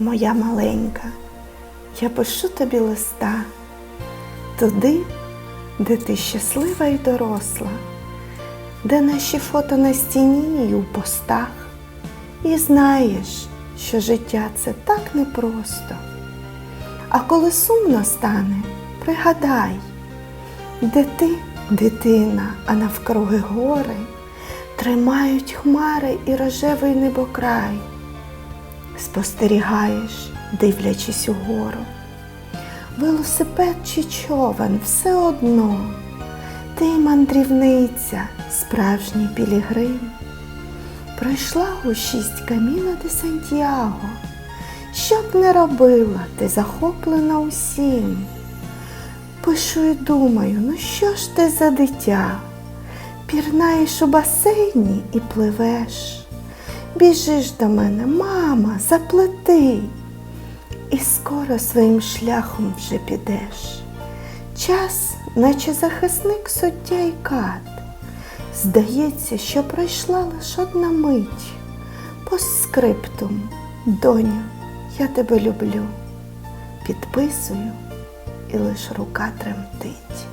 моя маленька, я пишу тобі листа туди, де ти щаслива і доросла, де наші фото на стіні і у постах. І знаєш, що життя це так непросто. А коли сумно стане, пригадай, де ти дитина, а навкруги гори, тримають хмари і рожевий небокрай. Спостерігаєш, дивлячись угору. Велосипед чи човен все одно. Ти мандрівниця, справжній пілігрим. Пройшла у шість каміна де Сантьяго. Що б не робила, ти захоплена усім. Пишу і думаю, ну що ж ти за дитя? Пірнаєш у басейні і пливеш. Біжиш до мене, мама, заплети. І скоро своїм шляхом вже підеш. Час, наче захисник суддя і кат. Здається, що пройшла лише одна мить. Постскриптум, доню, я тебе люблю. Підписую, і лиш рука тремтить.